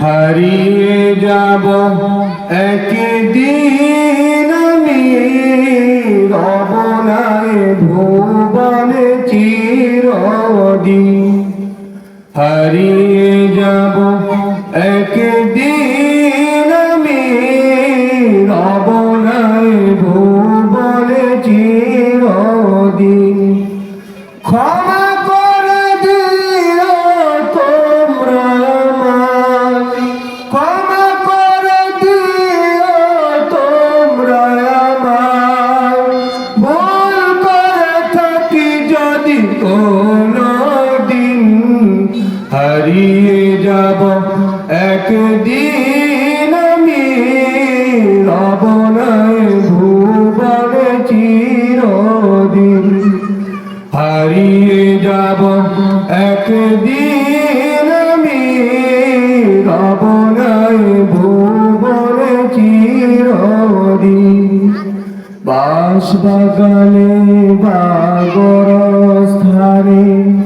হারিয়ে যাব একদিন আমি রবনায় ভুবনে চিরদিন। হারিয়ে যাব একদিন আমি রবনায় ভুবনে চিরদিন। ক্ষমা হারিয়ে যাব। একদিন আমি রবনায় ভুবনে চিরদিন। হারিয়ে যাব। একদিন আমি রবনায় ভুবনে চিরদিন। বাস বাগানে বাগর স্থানে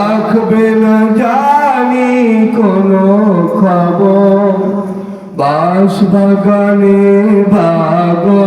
রাখবে না জানি কোনো খবর। বাস বাগানে বাগর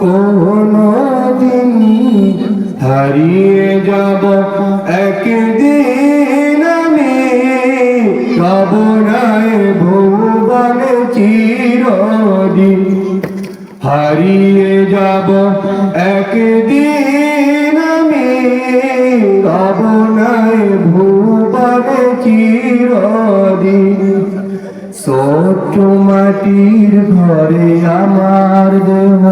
কোনো দিন হারিয়ে যাব একদিন আমি। কবনায় ভুবনে চিরদিন হারিয়ে যাব একদিন আমি। কবনায় ভুবনে চিরদিন ছোট মাটির ঘরে আমার দেহ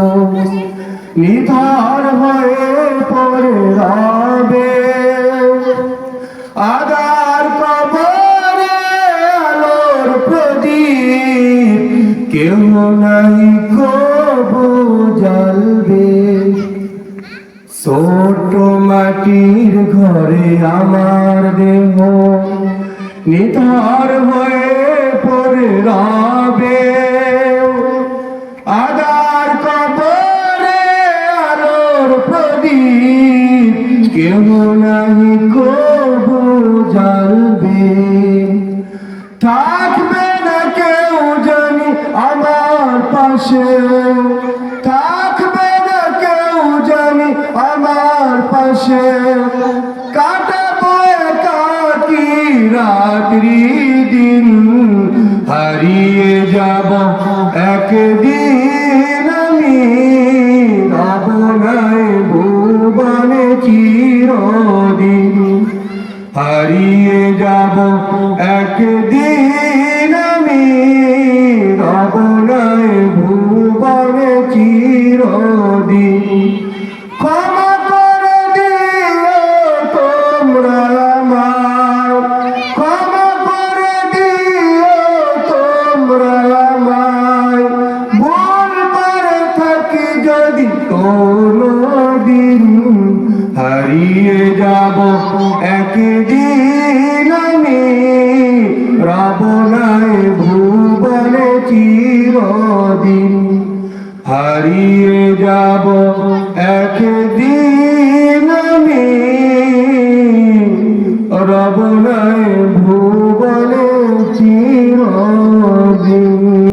নিধার হয়ে পড়ে রবে। আদার কবরে আলোর প্রদীপ কেউ নাই কবু জ্বলবে। ছোট মাটির ঘরে আমার দেহ, নিধার হয়ে পড়ে রবে। কেউ নাহি কবু থাকবে না কেউ জানি আমার পাশে। থাকবে না কেউ জানি আমার পাশে। কাটাবো একাকি রাত্রি দিন, হারিয়ে যাব একদিন। যাব। একদিন আমি রবনায় ভুবনে চিরদিন। ক্ষমা করে দিও তোমরা আমায় ক্ষমা করে দিও তোমরা আমায় ভুল করে থাকি যদি কোনো দিন হারিয়ে যাব। একদিন রাবণায় ভুবনে চিরদিন হারিয়ে যাব